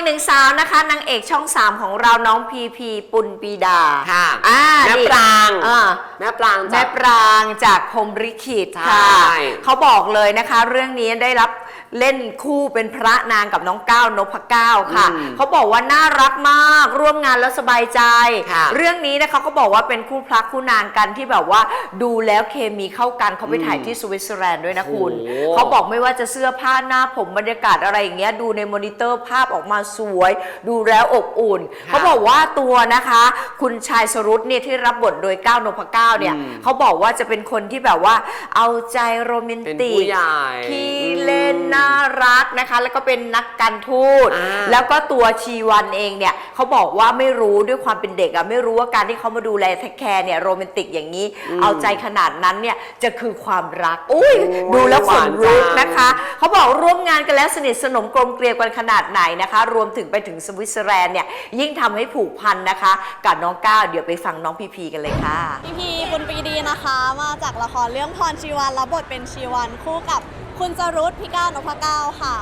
อีกหนึ่งสาวนะคะนางเอกช่อง3ของเราน้องพีพีปุณปีดาค่ะอ่าแม่นี่ปรางอ่า แม่ปรางแม่จากปรางจากพรหมริขิตค่ะ ใช่เขาบอกเลยนะคะ เรื่องนี้ได้รับ เล่นคู่เป็นพระนางกับน้องก้าวนพเก้าค่ะ อืมเขาบอกว่าน่ารักมากร่วมงานแล้วสบายใจ ค่ะเรื่องนี้นะคะเขาบอกว่าเป็นคู่พระคู่นางกันที่แบบว่าดูแล้วเคมีเข้ากันเขาไปถ่ายที่สวิตเซอร์แลนด์ด้วยนะคุณโอ้เขาบอกไม่ว่าจะเสื้อผ้าหน้าผมบรรยากาศอะไรอย่างเงี้ยดูในมอนิเตอร์ภาพออกมาสวย ดูแล้วอบอุ่น เขาบอกว่าตัวนะคะ คุณชายสรุตเนี่ยที่รับบทโดยก้าวนพเก้าเนี่ยอืม เขาบอกว่าจะเป็นคนที่แบบว่าเอาใจโรแมนเป็นติผู้กใหญ่ขี้เล่นน่ารักนะคะ แล้วก็เป็นนักการทูต อ่าแล้วก็ตัวชีวันเองเนี่ยเขาบอกว่าไม่รู้ด้วยความเป็นเด็กอะไม่รู้ว่าการที่เขามาดูแลเทคแคร์เนี่ยโรแมนติกอย่างนี้เอาใจขนาดนั้นเนี่ยจะคือความรักอุ้ยโอ้ยดูแล้วขนลุกหวานจัง นะคะ เขาบอกร่วมงานกันแล้วสนิทสนมกลมเกลียวกันขนาดไหนนะคะ รวมถึงไปถึงสวิตเซอร์แลนด์เนี่ยยิ่งทำให้ผูกพันนะคะ กับน้องก้าวเดี๋ยวไปฟังน้องพีพีกันเลยค่ะ พี่พีบุญปรีดีนะคะ มาจากละครเรื่องพรชีวันรับบทเป็นชีวันคู่กับ คุณจรุตพี่ก้าวนพเก้าค่ะ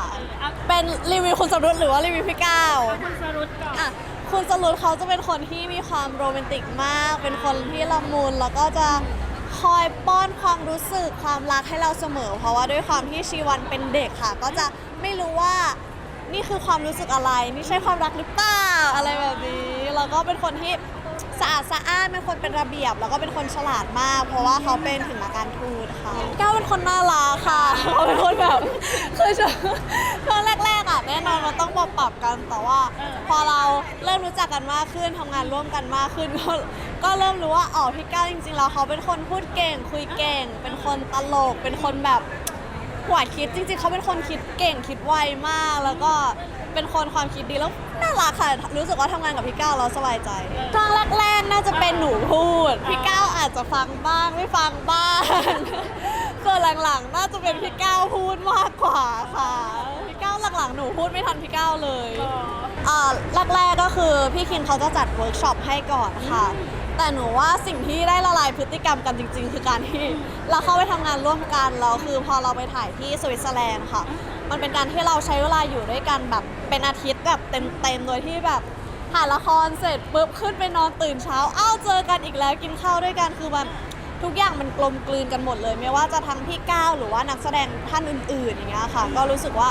เป็นรีวิวคุณจรุตหรือว่ารีวิวพี่ก้าวคุณสรุตก่อนอะคุณจรุตเขาจะเป็นคนที่มีความโรแมนติกมาก เป็นคนที่ละมุนแล้วก็จะคอยป้อนความรู้สึกความรักให้เราเสมอ เพราะว่าด้วยความที่ชีวันเป็นเด็กค่ะ ก็จะไม่รู้ว่านี่คือความรู้สึกอะไร นี่ใช่ความรักหรือเปล่าอะไรแบบนี้แล้วก็เป็นคนที่ สะอาดสะอ้านเป็นคนเป็นระเบียบ แล้วก็เป็นคนฉลาดมาก เพราะว่าเขาเป็นถึงนัการทูตค่ะก้าวเป็นคนน่ารักค่ะเขาเป็นคนแบบคือช่วงช่วงแรกๆอะแน่นอนมันต้องปรับปรับกันแต่ว่า พอเราเริ่มรู้จักกันมากขึ้นทำงานร่วมกันมากขึ้นก็ก็เริ่มรู้ว่าอ๋อพี่ก้าวจริงๆแล้วเขาเป็นคนพูดเก่ง คุยเก่ง เป็นคนตลกเป็นคนแบบหัวคิดจริงๆเขาเป็นคนคิดเก่งคิดไวมากแล้วก็ เป็นคนความคิดดีแล้วน่ารักค่ะ รู้สึกว่าทำงานกับพี่ก้าวเราสบายใจช่วงแรกๆน่าจะเป็นหนูพูด พี่ก้าวอาจจะฟังบ้างไม่ฟังบ้างส่วนหลังๆ น่าจะเป็นพี่ก้าวพูดมากกว่าค่ะ พี่ก้าวหลังๆ หนูพูดไม่ทันพี่ก้าวเลยอ่าแรกๆก็คือพี่คินเขาจะจัดเวิร์กช็อปให้ก่อนค่ะ แต่หนูว่าสิ่งที่ได้ละลายพฤติกรรมกันจริง ๆ คือการที่เราเข้าไปทำงานร่วมกันแล้วคือพอเราไปถ่ายที่สวิตเซอร์แลนด์ค่ะ มันเป็นการที่เราใช้เวลาอยู่ด้วยกันแบบเป็นอาทิตย์แบบเต็มๆโดยที่แบบถ่ายละครเสร็จปุ๊บขึ้นไปนอนตื่นเช้าอ้าวเจอกันอีกแล้วกินข้าวด้วยกันคือมันทุกอย่างมันกลมกลืนกันหมดเลย ไม่ว่าจะทั้งพี่ก้าวหรือว่านักแสดงท่านอื่น ๆ อย่างเงี้ยค่ะ ก็รู้สึกว่า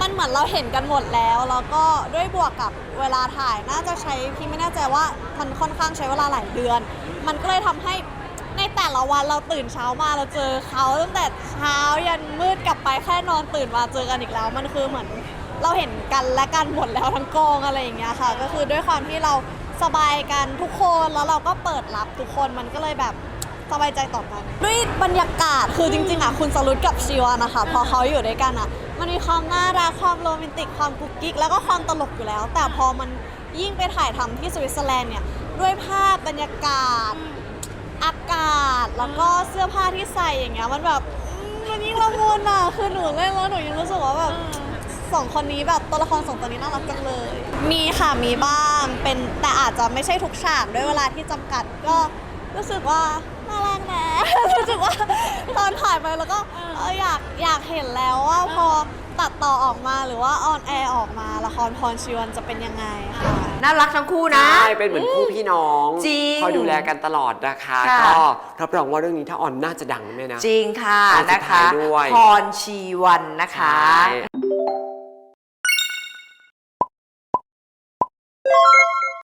มันเหมือนเราเห็นกันหมดแล้วแล้วก็ด้วยบวกกับเวลาถ่ายน่าจะใช้พี่ไม่แน่ใจว่ามันค่อนข้างใช้เวลาหลายเดือน มันก็เลยทำให้ แต่ละวันเราตื่นเช้ามาเราเจอเขาตั้งแต่เช้ายันมืดกลับไปแค่นอนตื่นมาเจอกันอีกแล้ว มันคือเหมือนเราเห็นกันและกันหมดแล้วทั้งกองอะไรอย่างเงี้ยค่ะ ก็คือด้วยความที่เราสบายกันทุกคนแล้วเราก็เปิดรับทุกคนมันก็เลยแบบสบายใจต่อกัน ด้วยบรรยากาศคือจริงๆอะคุณสรุตกับชีวานะคะ พอเขาอยู่ด้วยกันอะ มันมีความน่ารักความโรแมนติกความกุ๊กกิ๊กแล้วก็ความตลกอยู่แล้ว แต่พอมันยิ่งไปถ่ายทำที่สวิตเซอร์แลนด์เนี่ยด้วยภาพบรรยากาศ อากาศแล้วก็เสื้อผ้าที่ใส่อย่างเงี้ยมันแบบอืมมันยิ่งละมุนอะคือหนูเล่นแล้วหนูยังรู้สึกว่าแบบสองคนนี้แบบตัวละครสองตัวนี้น่ารักจังเลย มีค่ะมีบ้างเป็นแต่อาจจะไม่ใช่ทุกฉากด้วยเวลาที่จำกัดก็รู้สึกว่าน่ารักนะ รู้สึกว่าตอนถ่ายไปแล้วก็เอออยากอยากเห็นแล้วว่าพอตัดต่อออกมาหรือว่าออนแอร์ออกมาละครพรชีวันจะเป็นยังไงค่ะ น่ารักทั้งคู่นะ ใช่เป็นเหมือนคู่พี่น้องจริงคอยดูแลกันตลอดนะคะค่ะ ก็รับรองว่าเรื่องนี้ถ้าออนน่าจะดังแม่นะ จริงค่ะตอนสุดนะคะท้ายด้วยพรชีวันนะคะ ใช่